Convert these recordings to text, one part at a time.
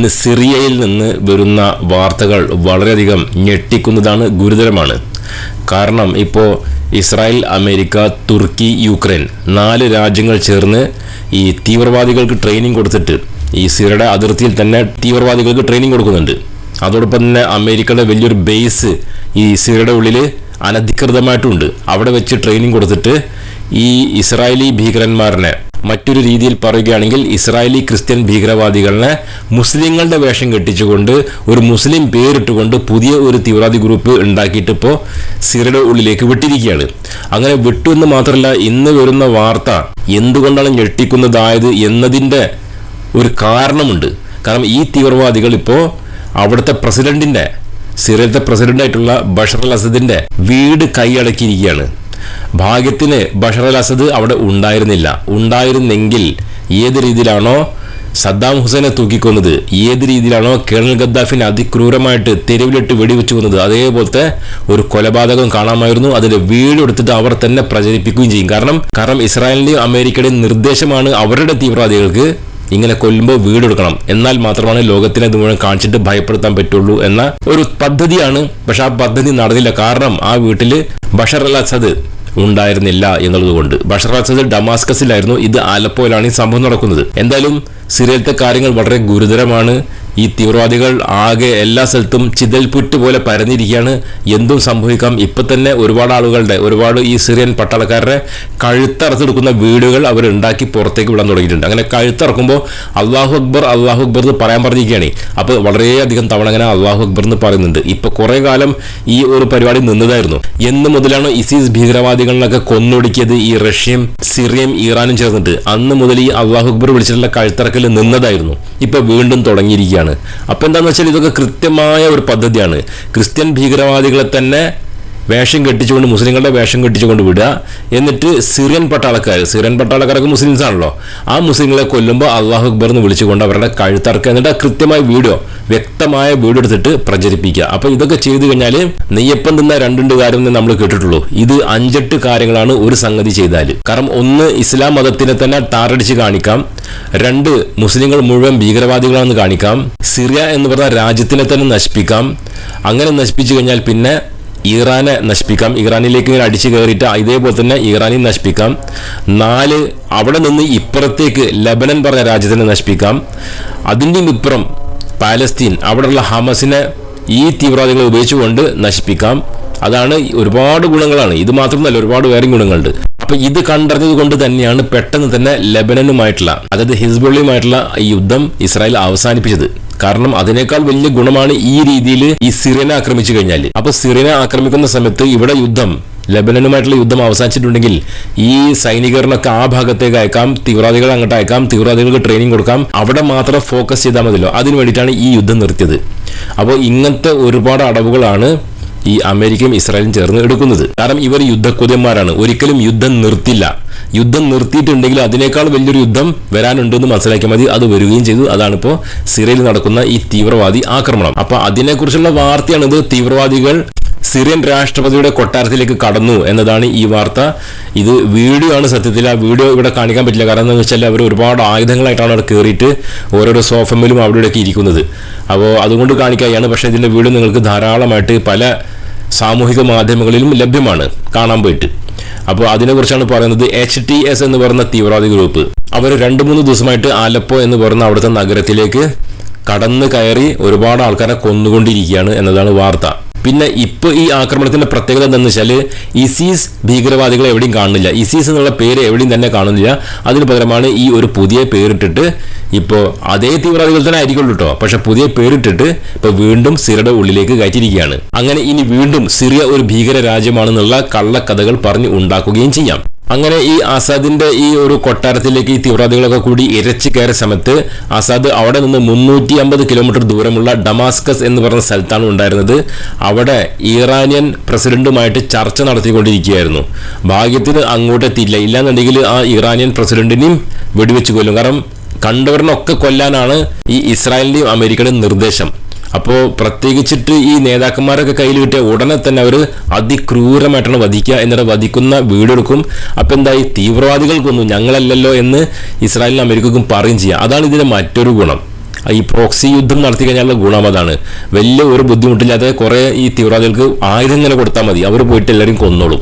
ഇന്ന് സിറിയയിൽ നിന്ന് വരുന്ന വാർത്തകൾ വളരെയധികം ഞെട്ടിക്കുന്നതാണ് ഗുരുതരമാണ്. കാരണം ഇപ്പോൾ ഇസ്രായേൽ അമേരിക്ക തുർക്കി യുക്രൈൻ നാല് രാജ്യങ്ങൾ ചേർന്ന് ഈ തീവ്രവാദികൾക്ക് ട്രെയിനിങ് കൊടുത്തിട്ട് ഈ സിറിയയുടെ അതിർത്തിയിൽ തന്നെ തീവ്രവാദികൾക്ക് ട്രെയിനിങ് കൊടുക്കുന്നുണ്ട്. അതോടൊപ്പം തന്നെ അമേരിക്കയുടെ വലിയൊരു ബേസ് ഈ സിറിയയുടെ ഉള്ളിൽ അനധികൃതമായിട്ടുണ്ട്. അവിടെ വെച്ച് ട്രെയിനിങ് കൊടുത്തിട്ട് ഈ ഇസ്രായേലി ഭീകരന്മാരനെ മറ്റൊരു രീതിയിൽ പറയുകയാണെങ്കിൽ ഇസ്രായേലി ക്രിസ്ത്യൻ ഭീകരവാദികളെ മുസ്ലിങ്ങളുടെ വേഷം കെട്ടിച്ചുകൊണ്ട് ഒരു മുസ്ലിം പേരിട്ടുകൊണ്ട് പുതിയ ഒരു തീവ്രവാദി ഗ്രൂപ്പ് ഉണ്ടാക്കിയിട്ട് ഇപ്പോൾ സിറയുടെ ഉള്ളിലേക്ക് വിട്ടിരിക്കുകയാണ്. അങ്ങനെ വിട്ടു എന്ന് മാത്രമല്ല ഇന്ന് വരുന്ന വാർത്ത എന്തുകൊണ്ടാണ് ഞെട്ടിക്കുന്നതായത് എന്നതിന്റെ ഒരു കാരണമുണ്ട്. കാരണം ഈ തീവ്രവാദികൾ ഇപ്പോൾ അവിടുത്തെ പ്രസിഡന്റിന്റെ സിറിയത്തെ പ്രസിഡന്റായിട്ടുള്ള ബഷർ അൽ അസദിന്റെ വീട് കൈയടക്കിയിരിക്കുകയാണ്. ഭാഗ്യത്തിന് ബഷർ അൽ അസദ് അവിടെ ഉണ്ടായിരുന്നില്ല. ഉണ്ടായിരുന്നെങ്കിൽ ഏത് രീതിയിലാണോ സദ്ദാം ഹുസൈനെ തൂക്കിക്കൊന്നത് ഏത് രീതിയിലാണോ കേണൽ ഗദ്ദാഫിനെ അതിക്രൂരമായിട്ട് തെരുവിലിട്ട് വെടിവെച്ചു കൊന്നത് അതേപോലത്തെ ഒരു കൊലപാതകം കാണാമായിരുന്നു. അതിന്റെ വീഡിയോ എടുത്തിട്ട് അവർ തന്നെ പ്രചരിപ്പിക്കുകയും ചെയ്യും. കാരണം കാരണം ഇസ്രായേലിന്റെയും അമേരിക്കയുടെയും നിർദ്ദേശമാണ് അവരുടെ തീവ്രവാദികൾക്ക് ഇങ്ങനെ കൊല്ലുമ്പോൾ വീടെടുക്കണം എന്നാൽ മാത്രമാണ് ലോകത്തിനെ ഇത് മുഴുവൻ കാണിച്ചിട്ട് ഭയപ്പെടുത്താൻ പറ്റുള്ളൂ എന്ന ഒരു പദ്ധതിയാണ്. പക്ഷെ ആ പദ്ധതി നടന്നില്ല. കാരണം ആ വീട്ടിൽ ബഷർ അൽ അസദ് ഉണ്ടായിരുന്നില്ല എന്നുള്ളതുകൊണ്ട്. ബഷർ അസദ് ഡമാസ്കസിലായിരുന്നു ഇത് ആലപ്പോയിലാണ് ഈ സംഭവം നടക്കുന്നത്. എന്തായാലും സിറിയത്തെ കാര്യങ്ങൾ വളരെ ഗുരുതരമാണ്. ഈ തീവ്രവാദികൾ ആകെ എല്ലാ സ്ഥലത്തും ചിതൽപുറ്റ് പോലെ പരന്നിരിക്കുകയാണ്. എന്തും സംഭവിക്കാം. ഇപ്പം തന്നെ ഒരുപാട് ആളുകളുടെ ഒരുപാട് ഈ സിറിയൻ പട്ടാളക്കാരുടെ കഴുത്തറത്തെടുക്കുന്ന വീടുകൾ അവർ ഉണ്ടാക്കി പുറത്തേക്ക് വിടാൻ തുടങ്ങിയിട്ടുണ്ട്. അങ്ങനെ കഴുത്തിറക്കുമ്പോൾ അള്ളാഹു അക്ബർ അള്ളാഹു അക്ബർ എന്ന് പറയാൻ പറഞ്ഞിരിക്കുകയാണ്. അപ്പോൾ വളരെയധികം തവണ അങ്ങനെ അള്ളാഹു അക്ബർ എന്ന് പറയുന്നുണ്ട്. ഇപ്പോൾ കുറേ കാലം ഈ ഒരു പരിപാടി നിന്നതായിരുന്നു. എന്ന് മുതലാണ് ഇസീസ് ഭീകരവാദികളിലൊക്കെ കൊന്നൊടുക്കിയത് ഈ റഷ്യയും സിറിയയും ഇറാനും ചേർന്നിട്ട്. അന്ന് മുതൽ ഈ അള്ളാഹു അക്ബർ വിളിച്ചിട്ടുള്ള കഴുത്തിറക്കൽ നിന്നതായിരുന്നു. ഇപ്പൊ വീണ്ടും തുടങ്ങിയിരിക്കുകയാണ്. അപ്പോൾ എന്താണെന്ന് വെച്ചാൽ ഇതൊക്കെ കൃത്യമായ ഒരു പദ്ധതിയാണ്. ക്രിസ്ത്യൻ ഭീകരവാദികളെ തന്നെ വേഷം കെട്ടിച്ചുകൊണ്ട് മുസ്ലിങ്ങളുടെ വേഷം കെട്ടിച്ചുകൊണ്ട് വിടുക. എന്നിട്ട് സിറിയൻ പട്ടാളക്കാർ സിറിയൻ പട്ടാളക്കാരൊക്കെ മുസ്ലിംസ് ആണല്ലോ ആ മുസ്ലിങ്ങളെ കൊല്ലുമ്പോൾ അള്ളാഹു അക്ബർ എന്ന് വിളിച്ചുകൊണ്ട് അവരുടെ കഴുത്തറക്കുക. എന്നിട്ട് കൃത്യമായ വീഡിയോ വ്യക്തമായ വീഡിയോ എടുത്തിട്ട് പ്രചരിപ്പിക്കുക. അപ്പോൾ ഇതൊക്കെ ചെയ്തു കഴിഞ്ഞാൽ നെയ്യപ്പം തിന്ന രണ്ടുണ്ട് കാര്യം നമ്മൾ കേട്ടിട്ടുള്ളൂ. ഇത് അഞ്ചെട്ട് കാര്യങ്ങളാണ് ഒരു സംഗതി ചെയ്താൽ കാരണം ഒന്ന് ഇസ്ലാം മതത്തിനെ തന്നെ ടാറടിച്ച് കാണിക്കാം. രണ്ട് മുസ്ലിങ്ങൾ മുഴുവൻ ഭീകരവാദികളാണെന്ന് കാണിക്കാം. സിറിയ എന്ന് പറഞ്ഞ രാജ്യത്തിനെ തന്നെ നശിപ്പിക്കാം. അങ്ങനെ നശിപ്പിച്ചു കഴിഞ്ഞാൽ പിന്നെ ഇറാനെ നശിപ്പിക്കാം. ഇറാനിലേക്ക് ഇങ്ങനെ അടിച്ചു കയറിയിട്ട് ഇതേപോലെ തന്നെ ഇറാനിൽ നശിപ്പിക്കാം. നാല് അവിടെ നിന്ന് ഇപ്പുറത്തേക്ക് ലബനൻ പറഞ്ഞ രാജ്യത്തിനെ നശിപ്പിക്കാം. അതിന്റെയും ഇപ്പുറം പാലസ്തീൻ അവിടെയുള്ള ഹമസിനെ ഈ തീവ്രവാദികളെ ഉപയോഗിച്ചുകൊണ്ട് നശിപ്പിക്കാം. അതാണ് ഒരുപാട് ഗുണങ്ങളാണ്. ഇത് മാത്രമല്ല ഒരുപാട് വേറെ ഗുണങ്ങളുണ്ട്. അപ്പൊ ഇത് കണ്ടറിഞ്ഞത് കൊണ്ട് തന്നെയാണ് പെട്ടെന്ന് തന്നെ ലബനനുമായിട്ടുള്ള അതായത് ഹിസ്ബുള്ളിയുമായിട്ടുള്ള ഈ യുദ്ധം ഇസ്രായേൽ അവസാനിപ്പിച്ചത്. കാരണം അതിനേക്കാൾ വലിയ ഗുണമാണ് ഈ രീതിയിൽ ഈ സിറിയനെ ആക്രമിച്ചു കഴിഞ്ഞാൽ അപ്പൊ സിറിയനെ ആക്രമിക്കുന്ന സമയത്ത് ഇവിടെ യുദ്ധം ലബനനുമായിട്ടുള്ള യുദ്ധം അവസാനിച്ചിട്ടുണ്ടെങ്കിൽ ഈ സൈനികരനൊക്കെ ആ ഭാഗത്തേക്ക് അയക്കാം തീവ്രവാദികളെ അങ്ങോട്ട് അയക്കാം തീവ്രവാദികൾക്ക് ട്രെയിനിങ് കൊടുക്കാം. അവിടെ മാത്രം ഫോക്കസ് ചെയ്താൽ മതിയല്ലോ. അതിനു വേണ്ടിയിട്ടാണ് ഈ യുദ്ധം നിർത്തിയത്. അപ്പോൾ ഇങ്ങനത്തെ ഒരുപാട് അടവുകളാണ് ഈ അമേരിക്കയും ഇസ്രായേലും ചേർന്ന് എടുക്കുന്നത്. കാരണം ഇവർ യുദ്ധക്കുതന്മാരാണ്. ഒരിക്കലും യുദ്ധം നിർത്തില്ല. യുദ്ധം നിർത്തിയിട്ടുണ്ടെങ്കിൽ അതിനേക്കാൾ വലിയൊരു യുദ്ധം വരാനുണ്ടെന്ന് മനസ്സിലാക്കിയാൽ മതി. അത് വരികയും ചെയ്തു. അതാണ് ഇപ്പോൾ സിറിയയിൽ നടക്കുന്ന ഈ തീവ്രവാദി ആക്രമണം. അപ്പൊ അതിനെക്കുറിച്ചുള്ള വാർത്തയാണിത്. തീവ്രവാദികൾ സിറിയൻ രാഷ്ട്രപതിയുടെ കൊട്ടാരത്തിലേക്ക് കടന്നു എന്നതാണ് ഈ വാർത്ത. ഇത് വീഡിയോ ആണ് സത്യത്തിൽ. ആ വീഡിയോ ഇവിടെ കാണിക്കാൻ പറ്റില്ല. കാരണം എന്താണെന്ന് വെച്ചാൽ അവർ ഒരുപാട് ആയുധങ്ങളായിട്ടാണ് അവിടെ കയറിയിട്ട് ഓരോരോ സോഫമ്മയിലും അവിടെയൊക്കെ ഇരിക്കുന്നത്. അപ്പോൾ അതുകൊണ്ട് കാണിക്കുകയാണ് പക്ഷേ ഇതിന്റെ വീഡിയോ നിങ്ങൾക്ക് ധാരാളമായിട്ട് പല സാമൂഹിക മാധ്യമങ്ങളിലും ലഭ്യമാണ്. കാണാൻ പോയിട്ട്. അപ്പോൾ അതിനെക്കുറിച്ചാണ് പറയുന്നത് എച്ച് ടി എസ് എന്ന് പറയുന്ന തീവ്രവാദി ഗ്രൂപ്പ് അവർ രണ്ട് മൂന്ന് ദിവസമായിട്ട് ആലപ്പോ എന്ന് പറയുന്ന അവിടുത്തെ നഗരത്തിലേക്ക് കടന്നു കയറി ഒരുപാട് ആൾക്കാരെ കൊന്നുകൊണ്ടിരിക്കുകയാണ് എന്നതാണ് വാർത്ത. പിന്നെ ഇപ്പൊ ഈ ആക്രമണത്തിന്റെ പ്രത്യേകത എന്താണെന്ന് വെച്ചാൽ ഇസീസ് ഭീകരവാദികളെ എവിടെയും കാണുന്നില്ല. ഇസീസ് എന്നുള്ള പേര് എവിടെയും തന്നെ കാണുന്നില്ല. അതിന് പകരമാണ് ഈ ഒരു പുതിയ പേരിട്ടിട്ട് ഇപ്പോൾ അതേ തീവ്രവാദികൾ തന്നെ ആയിരിക്കുള്ളൂ കേട്ടോ പക്ഷെ പുതിയ പേരിട്ടിട്ട് ഇപ്പൊ വീണ്ടും സിറിയയുടെ ഉള്ളിലേക്ക് കയറ്റിയിരിക്കുകയാണ്. അങ്ങനെ ഇനി വീണ്ടും സിറിയ ഒരു ഭീകര രാജ്യമാണെന്നുള്ള കള്ളക്കഥകൾ പറഞ്ഞ് ഉണ്ടാക്കുകയും ചെയ്യാം. അങ്ങനെ ഈ ആസാദിന്റെ ഈ ഒരു കൊട്ടാരത്തിലേക്ക് ഈ തീവ്രവാദികളൊക്കെ കൂടി ഇരച്ചു കയറിയ സമയത്ത് ആസാദ് അവിടെ നിന്ന് മുന്നൂറ്റി അമ്പത് കിലോമീറ്റർ ദൂരമുള്ള ഡമാസ്കസ് എന്ന് പറഞ്ഞ സ്ഥലത്താണ് ഉണ്ടായിരുന്നത്. അവിടെ ഇറാനിയൻ പ്രസിഡന്റുമായിട്ട് ചർച്ച നടത്തിക്കൊണ്ടിരിക്കുകയായിരുന്നു. ഭാഗ്യത്തിന് അങ്ങോട്ട് എത്തിയില്ല. ഇല്ലാന്നുണ്ടെങ്കിൽ ആ ഇറാനിയൻ പ്രസിഡന്റിനെയും വെടിവെച്ച് കൊല്ലും. കാരണം കണ്ടവരനൊക്കെ കൊല്ലാനാണ് ഈ ഇസ്രായേലിന്റെയും അമേരിക്കയുടെയും നിർദ്ദേശം. അപ്പോൾ പ്രത്യേകിച്ചിട്ട് ഈ നേതാക്കന്മാരൊക്കെ കയ്യിൽ കിട്ടിയ ഉടനെ തന്നെ അവർ അതിക്രൂരമായിട്ടാണ് വധിക്കുക എന്നിട്ട് വധിക്കുന്ന വീടെടുക്കും അപ്പോൾ എന്തായി? തീവ്രവാദികൾക്കൊന്നും ഞങ്ങളല്ലല്ലോ എന്ന് ഇസ്രായേലിനും അമേരിക്കക്കും പറയും ചെയ്യുക അതാണ് ഇതിന്റെ മറ്റൊരു ഗുണം. ഈ പ്രോക്സി യുദ്ധം നടത്തി കഴിഞ്ഞാലുള്ള ഗുണം അതാണ്. വലിയ ഒരു ബുദ്ധിമുട്ടില്ലാതെ കുറേ ഈ തീവ്രവാദികൾക്ക് ആയുധം ഇങ്ങനെ കൊടുത്താൽ മതി. അവർ പോയിട്ട് എല്ലാവരും കൊന്നോളും.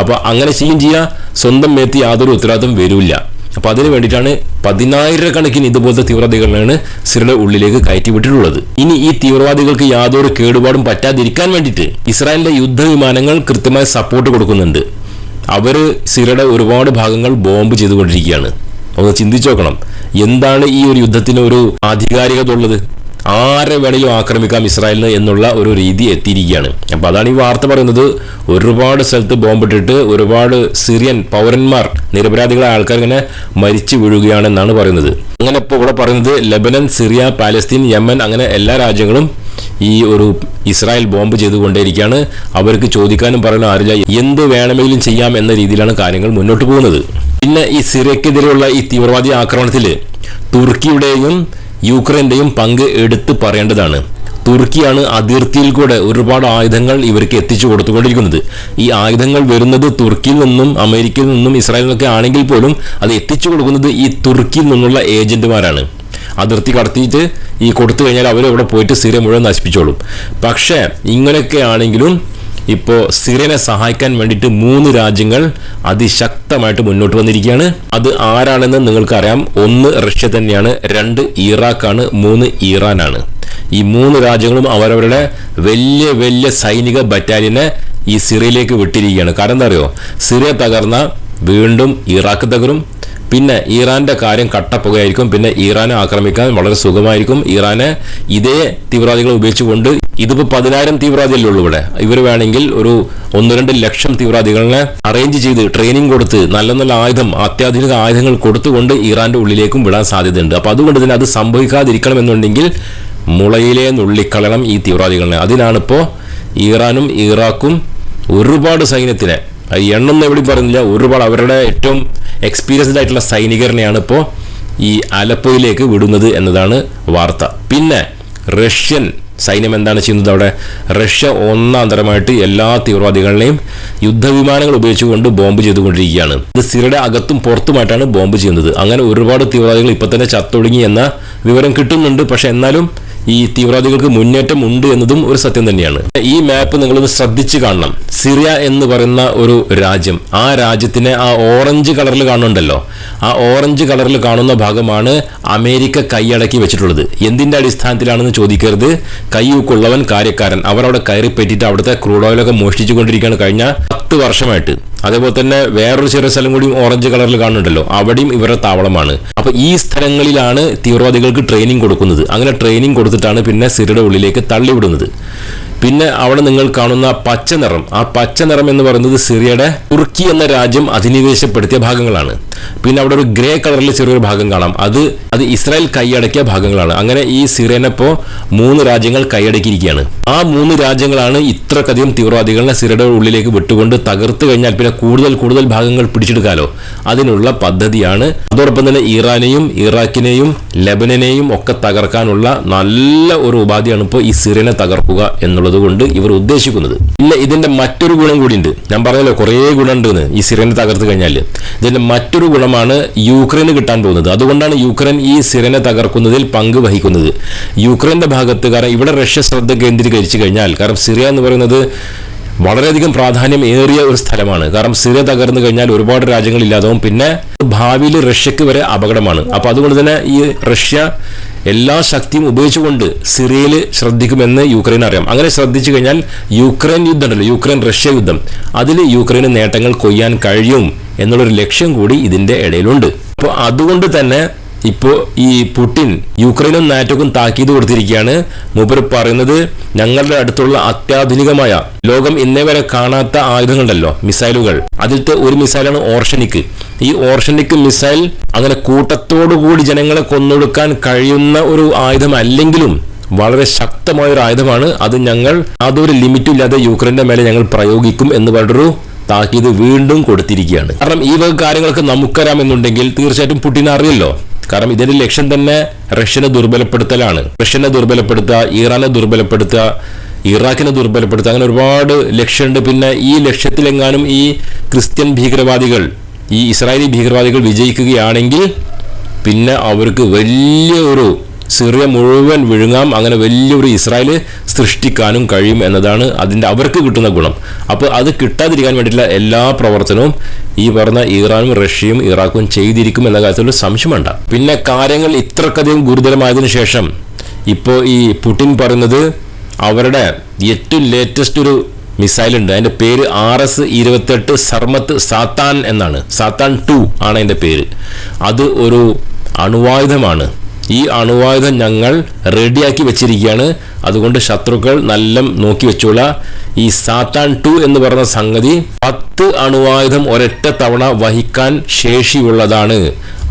അപ്പോൾ അങ്ങനെ ചെയ്യും. ചെയ്യുക സ്വന്തം മേത്തി യാതൊരു ഉത്തരവാദിത്വം വരില്ല. അപ്പോൾ അതിന് വേണ്ടിയിട്ടാണ് പതിനായിരക്കണക്കിന് ഇതുപോലത്തെ തീവ്രവാദികളാണ് സിറിയുടെ ഉള്ളിലേക്ക് കയറ്റി വിട്ടിട്ടുള്ളത് ഇനി ഈ തീവ്രവാദികൾക്ക് യാതൊരു കേടുപാടും പറ്റാതിരിക്കാൻ വേണ്ടിയിട്ട് ഇസ്രായേലിന്റെ യുദ്ധവിമാനങ്ങൾ കൃത്യമായ സപ്പോർട്ട് കൊടുക്കുന്നുണ്ട്. അവർ സിറിയുടെ ഒരുപാട് ഭാഗങ്ങൾ ബോംബ് ചെയ്തുകൊണ്ടിരിക്കുകയാണ്. ഒന്ന് ചിന്തിച്ചു നോക്കണം. എന്താണ് ഈ ഒരു യുദ്ധത്തിന് ഒരു ആധികാരികത ഉള്ളത്? ആരെ വേണമെങ്കിലും ആക്രമിക്കാം ഇസ്രായേലിന് എന്നുള്ള ഒരു രീതി എത്തിയിരിക്കുകയാണ്. അപ്പോൾ അതാണ് ഈ വാർത്ത പറയുന്നത്. ഒരുപാട് സ്ഥലത്ത് ബോംബിട്ടിട്ട് ഒരുപാട് സിറിയൻ പൗരന്മാർ നിരപരാധികളായ ആൾക്കാർ ഇങ്ങനെ മരിച്ചു വീഴുകയാണെന്നാണ് പറയുന്നത്. അങ്ങനെ ഇപ്പോൾ ഇവിടെ പറയുന്നത് ലബനൻ സിറിയ പാലസ്തീൻ യമൻ അങ്ങനെ എല്ലാ രാജ്യങ്ങളും ഈ ഒരു ഇസ്രായേൽ ബോംബ് ചെയ്തുകൊണ്ടേയിരിക്കുകയാണ്. അവർക്ക് ചോദിക്കാനും പറയാനും ആരില്ല എന്ത് വേണമെങ്കിലും ചെയ്യാം എന്ന രീതിയിലാണ് കാര്യങ്ങൾ മുന്നോട്ട് പോകുന്നത്. പിന്നെ ഈ സിറിയക്കെതിരെയുള്ള ഈ തീവ്രവാദി ആക്രമണത്തിൽ തുർക്കിയുടെയും യുക്രൈന്റെയും പങ്ക് എടുത്തു പറയേണ്ടതാണ്. തുർക്കിയാണ് അതിർത്തിയിൽ കൂടെ ഒരുപാട് ആയുധങ്ങൾ ഇവർക്ക് എത്തിച്ചു കൊടുത്തുകൊണ്ടിരിക്കുന്നത്. ഈ ആയുധങ്ങൾ വരുന്നത് തുർക്കിയിൽ നിന്നും അമേരിക്കയിൽ നിന്നും ഇസ്രായേലിൽ നിന്നൊക്കെ ആണെങ്കിൽ പോലും അത് എത്തിച്ചു കൊടുക്കുന്നത് ഈ തുർക്കിയിൽ നിന്നുള്ള ഏജന്റുമാരാണ്. അതിർത്തി കടത്തിയിട്ട് ഈ കൊടുത്തു കഴിഞ്ഞാൽ അവർ അവിടെ പോയിട്ട് സിറിയ മുഴുവൻ നശിപ്പിച്ചോളും. പക്ഷേ ഇങ്ങനെയൊക്കെ ആണെങ്കിലും ഇപ്പോൾ സിറിയനെ സഹായിക്കാൻ വേണ്ടിയിട്ട് മൂന്ന് രാജ്യങ്ങൾ അതിശക്തമായിട്ട് മുന്നോട്ട് വന്നിരിക്കുകയാണ്. അത് ആരാണെന്ന് നിങ്ങൾക്കറിയാം. ഒന്ന് റഷ്യ തന്നെയാണ് രണ്ട് ഇറാഖാണ് മൂന്ന് ഇറാനാണ്. ഈ മൂന്ന് രാജ്യങ്ങളും അവരവരുടെ വലിയ വലിയ സൈനിക ബറ്റാലിയനെ ഈ സിറിയയിലേക്ക് വിട്ടിരിക്കുകയാണ്. കാരണം എന്താ അറിയോ? സിറിയ തകർന്ന വീണ്ടും ഇറാഖ് തകരും പിന്നെ ഇറാന്റെ കാര്യം കട്ടപ്പുകയായിരിക്കും പിന്നെ ഇറാനെ ആക്രമിക്കാൻ വളരെ സുഖമായിരിക്കും. ഇറാനെ ഇതേ തീവ്രവാദികളെ ഉപയോഗിച്ചുകൊണ്ട് ഇതിപ്പോൾ പതിനായിരം തീവ്രവാദികളേ ഉള്ളൂ ഇവിടെ. ഇവർ വേണമെങ്കിൽ ഒരു ഒന്ന് രണ്ട് ലക്ഷം തീവ്രവാദികളെ അറേഞ്ച് ചെയ്ത് ട്രെയിനിങ് കൊടുത്ത് നല്ല നല്ല ആയുധം അത്യാധുനിക ആയുധങ്ങൾ കൊടുത്തുകൊണ്ട് ഇറാന്റെ ഉള്ളിലേക്കും വിടാൻ സാധ്യതയുണ്ട്. അപ്പോൾ അതുകൊണ്ട് തന്നെ അത് സംഭവിക്കാതിരിക്കണം എന്നുണ്ടെങ്കിൽ മുളയിലെ നുള്ളിക്കളയണം ഈ തീവ്രവാദികളെ. അതിനാണിപ്പോ ഇറാനും ഇറാഖും ഒരുപാട് സൈന്യത്തിനെ അത് എണ്ണം എവിടെ പറയുന്നില്ല ഒരുപാട് അവരുടെ ഏറ്റവും എക്സ്പീരിയൻസ്ഡ് ആയിട്ടുള്ള സൈനികരനെയാണ് ഇപ്പോൾ ഈ അലപ്പോയിലേക്ക് വിടുന്നത് എന്നതാണ് വാർത്ത. പിന്നെ റഷ്യൻ സൈന്യം എന്താണ് ചെയ്യുന്നത് അവിടെ? റഷ്യ ഒന്നാം തരമായിട്ട് എല്ലാ തീവ്രവാദികളെയും യുദ്ധവിമാനങ്ങൾ ഉപയോഗിച്ചുകൊണ്ട് ബോംബ് ചെയ്തുകൊണ്ടിരിക്കുകയാണ്. ഇത് സിറയുടെ അകത്തും പുറത്തുമായിട്ടാണ് ബോംബ് ചെയ്യുന്നത്. അങ്ങനെ ഒരുപാട് തീവ്രവാദികൾ ഇപ്പം തന്നെ ചത്തൊടുങ്ങി എന്ന വിവരം കിട്ടുന്നുണ്ട്. പക്ഷേ എന്നാലും ഈ തീവ്രവാദികൾക്ക് മുന്നേറ്റം ഉണ്ട് എന്നതും ഒരു സത്യം തന്നെയാണ്. ഈ മാപ്പ് നിങ്ങളൊന്ന് ശ്രദ്ധിച്ചു കാണണം. സിറിയ എന്ന് പറയുന്ന ഒരു രാജ്യം. ആ രാജ്യത്തിനെ ആ ഓറഞ്ച് കളറിൽ കാണുന്നുണ്ടല്ലോ. ആ ഓറഞ്ച് കളറിൽ കാണുന്ന ഭാഗമാണ് അമേരിക്ക കൈയടക്കി വെച്ചിട്ടുള്ളത്. എന്തിന്റെ അടിസ്ഥാനത്തിലാണെന്ന് ചോദിക്കരുത്. കൈയൂക്കുള്ളവൻ കാര്യക്കാരൻ. അവരവിടെ കയറി പറ്റിയിട്ട് അവിടുത്തെ ക്രൂഡ് ഓയിലൊക്കെ മോഷ്ടിച്ചുകൊണ്ടിരിക്കുകയാണ് കഴിഞ്ഞ പത്ത് വർഷമായിട്ട്. അതേപോലെ തന്നെ വേറൊരു ചെറിയ സ്ഥലം കൂടി ഓറഞ്ച് കളറിൽ കാണുന്നുണ്ടല്ലോ. അവിടെയും ഇവരുടെ താവളമാണ്. അപ്പൊ ഈ സ്ഥലങ്ങളിലാണ് തീവ്രവാദികൾക്ക് ട്രെയിനിങ് കൊടുക്കുന്നത്. അങ്ങനെ ട്രെയിനിങ് കൊടുത്തിട്ടാണ് പിന്നെ സിറിയുടെ ഉള്ളിലേക്ക് തള്ളിവിടുന്നത്. പിന്നെ അവിടെ നിങ്ങൾ കാണുന്ന പച്ച നിറം. ആ പച്ച നിറം എന്ന് പറയുന്നത് സിറിയയുടെ തുർക്കി എന്ന രാജ്യം അധിനിവേശപ്പെടുത്തിയ ഭാഗങ്ങളാണ്. പിന്നെ അവിടെ ഒരു ഗ്രേ കളറിൽ ചെറിയൊരു ഭാഗം കാണാം. അത് അത് ഇസ്രായേൽ കൈയടക്കിയ ഭാഗങ്ങളാണ്. അങ്ങനെ ഈ സിറിയനെപ്പോ മൂന്ന് രാജ്യങ്ങൾ കൈയടക്കിയിരിക്കുകയാണ്. ആ മൂന്ന് രാജ്യങ്ങളാണ് ഇത്രക്കധികം തീവ്രവാദികളെ സിറിയയുടെ ഉള്ളിലേക്ക് വിട്ടുകൊണ്ട് തകർത്ത് കഴിഞ്ഞാൽ പിന്നെ കൂടുതൽ കൂടുതൽ ഭാഗങ്ങൾ പിടിച്ചെടുക്കാലോ. അതിനുള്ള പദ്ധതിയാണ്. അതോടൊപ്പം തന്നെ ഇറാനെയും ഇറാഖിനെയും ലെബനനെയും ഒക്കെ തകർക്കാനുള്ള നല്ല ഒരു ഉപാധിയാണ് ഇപ്പോൾ ഈ സിറിയനെ തകർക്കുക എന്നുള്ളത്. കൊണ്ട് ഇവർ ഉദ്ദേശിക്കുന്നത്. ഇല്ല ഇതിന്റെ മറ്റൊരു ഗുണം ഉണ്ട് ഞാൻ പറഞ്ഞല്ലോ കുറേ ഗുണമുണ്ടെന്ന് ഈ സിറിയനെ തകർത്ത് കഴിഞ്ഞാൽ. ഇതിന്റെ മറ്റൊരു ഗുണമാണ് യുക്രൈന് കിട്ടാൻ പോകുന്നത്. അതുകൊണ്ടാണ് യുക്രൈൻ ഈ സിറിയനെ തകർക്കുന്നതിൽ പങ്ക് വഹിക്കുന്നത്. യുക്രൈന്റെ ഭാഗത്ത് കാരണം ഇവിടെ റഷ്യ ശ്രദ്ധ കേന്ദ്രീകരിച്ചു കഴിഞ്ഞാൽ കാരണം സിറിയ എന്ന് പറയുന്നത് വളരെയധികം പ്രാധാന്യം ഏറിയ ഒരു സ്ഥലമാണ്. കാരണം സിറിയ തകർന്നു കഴിഞ്ഞാൽ ഒരുപാട് രാജ്യങ്ങൾ ഇല്ലാതാവും പിന്നെ ഭാവിയിൽ റഷ്യക്ക് വരെ അപകടമാണ്. അപ്പൊ അതുകൊണ്ട് തന്നെ ഈ റഷ്യ എല്ലാ ശക്തിയും ഉപയോഗിച്ചുകൊണ്ട് സിറിയയിൽ ശ്രദ്ധിക്കുമെന്ന് യുക്രൈൻ അറിയാം. അങ്ങനെ ശ്രദ്ധിച്ചു കഴിഞ്ഞാൽ യുക്രൈൻ യുദ്ധം ഉണ്ടല്ലോ യുക്രൈൻ റഷ്യ യുദ്ധം. അതിൽ യുക്രൈന് നേട്ടങ്ങൾ കൊയ്യാൻ കഴിയും എന്നുള്ളൊരു ലക്ഷ്യം കൂടി ഇതിന്റെ ഇടയിലുണ്ട്. അപ്പോൾ അതുകൊണ്ട് തന്നെ ഇപ്പോൾ ഈ പുടിൻ യുക്രൈനും നാറ്റോക്കും താക്കീത് കൊടുത്തിരിക്കുകയാണ് മൂപ്പർ പറയുന്നത് ഞങ്ങളുടെ അടുത്തുള്ള അത്യാധുനികമായ ലോകം ഇന്നേ വരെ കാണാത്ത ആയുധങ്ങളുണ്ടല്ലോ മിസൈലുകൾ. അതിലത്തെ ഒരു മിസൈലാണ് ഓർഷനിക്ക് ഈ ഓർഷനിക്ക് മിസൈൽ അങ്ങനെ കൂട്ടത്തോടുകൂടി ജനങ്ങളെ കൊന്നൊടുക്കാൻ കഴിയുന്ന ഒരു ആയുധം അല്ലെങ്കിലും വളരെ ശക്തമായ ഒരു ആയുധമാണ്. അത് ഞങ്ങൾ അതൊരു ലിമിറ്റും ഇല്ലാതെ യുക്രൈന്റെ മേലെ ഞങ്ങൾ പ്രയോഗിക്കും എന്ന് പറഞ്ഞൊരു താക്കീത് വീണ്ടും കൊടുത്തിരിക്കുകയാണ് കാരണം ഈ വക കാര്യങ്ങളൊക്കെ നമുക്കറിയാമെന്നുണ്ടെങ്കിൽ തീർച്ചയായിട്ടും പുടിൻ അറിയല്ലോ. കാരണം ഇതിന്റെ ലക്ഷ്യം തന്നെ റഷ്യനെ ദുർബലപ്പെടുത്തലാണ്. റഷ്യനെ ദുർബലപ്പെടുത്തുക ഇറാനെ ദുർബലപ്പെടുത്തുക ഇറാഖിനെ ദുർബലപ്പെടുത്തുക അങ്ങനെ ഒരുപാട് ലക്ഷ്യമുണ്ട്. പിന്നെ ഈ ലക്ഷ്യത്തിലെങ്ങാനും ഈ ക്രിസ്ത്യൻ ഭീകരവാദികൾ ഈ ഇസ്രായേലി ഭീകരവാദികൾ വിജയിക്കുകയാണെങ്കിൽ പിന്നെ അവർക്ക് വലിയ ഒരു സിറിയ മുഴുവൻ വിഴുങ്ങാം. അങ്ങനെ വലിയൊരു ഇസ്രായേൽ സൃഷ്ടിക്കാനും കഴിയും എന്നതാണ് അതിന്റെ അവർക്ക് കിട്ടുന്ന ഗുണം. അപ്പോൾ അത് കിട്ടാതിരിക്കാൻ വേണ്ടിയിട്ടുള്ള എല്ലാ പ്രവർത്തനവും ഈ പറഞ്ഞ ഇറാനും റഷ്യയും ഇറാഖും ചെയ്തിരിക്കും എന്ന കാര്യത്തിൽ സംശയമുണ്ട് പിന്നെ കാര്യങ്ങൾ ഇത്രക്കധികം ഗുരുതരമായതിനു ശേഷം ഇപ്പോൾ ഈ പുടിൻ പറയുന്നത് അവരുടെ ഏറ്റവും ലേറ്റസ്റ്റ് ഒരു മിസൈലുണ്ട് അതിന്റെ പേര് ആർ എസ് ഇരുപത്തെട്ട് സർമത്ത് സാത്താൻ എന്നാണ്. സാത്താൻ ടു ആണ് അതിന്റെ പേര്. അത് ഒരു അണുവായുധമാണ്. ഈ അണുവായുധം ഞങ്ങൾ റെഡിയാക്കി വെച്ചിരിക്കുകയാണ്. അതുകൊണ്ട് ശത്രുക്കൾ നല്ല നോക്കി വെച്ചോള. ഈ സാത്താൻ ടു എന്ന് പറഞ്ഞ സംഗതി പത്ത് അണുവായുധം ഒരൊറ്റ തവണ വഹിക്കാൻ ശേഷിയുള്ളതാണ്.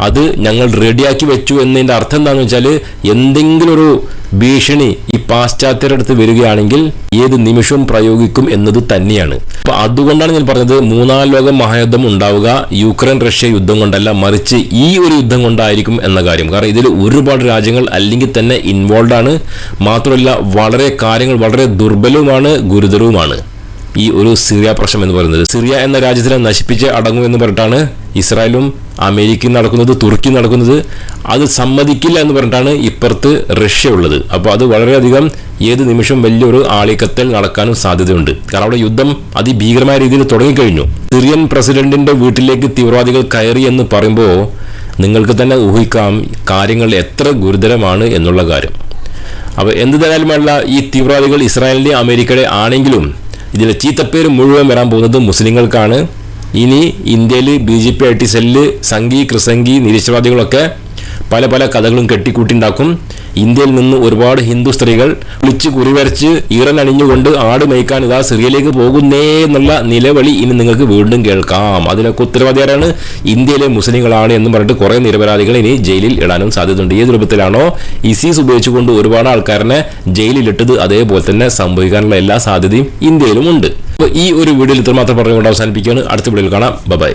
അത് ഞങ്ങൾ റെഡിയാക്കി വെച്ചു എന്നതിന്റെ അർത്ഥം എന്താണെന്ന് വെച്ചാൽ എന്തെങ്കിലും ഒരു ഭീഷണി ഈ പാശ്ചാത്യരടുത്ത് വരികയാണെങ്കിൽ ഏത് നിമിഷവും പ്രയോഗിക്കും എന്നത് തന്നെയാണ്. അപ്പൊ അതുകൊണ്ടാണ് ഞാൻ പറഞ്ഞത് മൂന്നാം ലോക മഹായുദ്ധം ഉണ്ടാവുക യുക്രൈൻ റഷ്യ യുദ്ധം കൊണ്ടല്ല മറിച്ച് ഈ ഒരു യുദ്ധം കൊണ്ടായിരിക്കും എന്ന കാര്യം. കാരണം ഇതിൽ ഒരുപാട് രാജ്യങ്ങൾ അല്ലെങ്കിൽ തന്നെ ഇൻവോൾവ് ആണ്. മാത്രമല്ല വളരെ കാര്യങ്ങൾ വളരെ ദുർബലവുമാണ് ഗുരുതരവുമാണ്. ഈ ഒരു സിറിയ പ്രശ്നം എന്ന് പറയുന്നത്. സിറിയ എന്ന രാജ്യത്തിനെ നശിപ്പിച്ച് അടങ്ങും എന്ന് പറഞ്ഞിട്ടാണ് ഇസ്രായേലും അമേരിക്കയും നടക്കുന്നത് തുർക്കി നടക്കുന്നത്. അത് സമ്മതിക്കില്ല എന്ന് പറഞ്ഞിട്ടാണ് ഇപ്പുറത്ത് റഷ്യ ഉള്ളത്. അപ്പോൾ അത് വളരെയധികം ഏത് നിമിഷം വലിയൊരു ആളിക്കത്തൽ നടക്കാനും സാധ്യതയുണ്ട്. കാരണം അവിടെ യുദ്ധം അതിഭീകരമായ രീതിയിൽ തുടങ്ങിക്കഴിഞ്ഞു. സിറിയൻ പ്രസിഡന്റിന്റെ വീട്ടിലേക്ക് തീവ്രവാദികൾ കയറി എന്ന് പറയുമ്പോൾ നിങ്ങൾക്ക് തന്നെ ഊഹിക്കാം കാര്യങ്ങൾ എത്ര ഗുരുതരമാണ് എന്നുള്ള കാര്യം. അപ്പോൾ എന്ത് തരാലുമല്ല ഈ തീവ്രവാദികൾ ഇസ്രായേലിന്റെ അമേരിക്കയുടെ ആണെങ്കിലും ഇതിലെ ചീത്തപ്പേര് മുഴുവൻ വരാൻ പോകുന്നത് മുസ്ലിങ്ങൾക്കാണ്. ഇനി ഇന്ത്യയിൽ B J P I T cell Sanghi ക്രിസംഗി നിരീശ്വരവാദികളൊക്കെ പല പല കഥകളും കെട്ടിക്കൂട്ടിണ്ടാക്കും. ഇന്ത്യയിൽ നിന്ന് ഒരുപാട് ഹിന്ദു സ്ത്രീകൾ വിളിച്ച് കുറിവരച്ച് ഈറൻ അണിഞ്ഞുകൊണ്ട് ആട് മേയ്ക്കാൻ ഇതാ സിറിയയിലേക്ക് പോകുന്നേ എന്നുള്ള നിലവിളി ഇനി നിങ്ങൾക്ക് വീണ്ടും കേൾക്കാം. അതിനൊക്കെ ഉത്തരവാദിയാരാണ് ഇന്ത്യയിലെ മുസ്ലിങ്ങളാണ് എന്ന് പറഞ്ഞിട്ട് കുറേ നിരപരാധികൾ ഇനി ജയിലിൽ ഇടാനും സാധ്യതയുണ്ട്. ഏത് രൂപത്തിലാണോ ഇസീസ് ഉപയോഗിച്ചുകൊണ്ട് ഒരുപാട് ആൾക്കാരനെ ജയിലിലിട്ടത് അതേപോലെ തന്നെ സംഭവിക്കാനുള്ള എല്ലാ സാധ്യതയും ഇന്ത്യയിലും ഉണ്ട് അപ്പോൾ ഈ ഒരു വീഡിയോയിൽ ഇത്രമാത്രം പറഞ്ഞുകൊണ്ട് അവസാനിപ്പിക്കുകയാണ്. അടുത്ത വീഡിയോയിൽ കാണാം. ബൈ.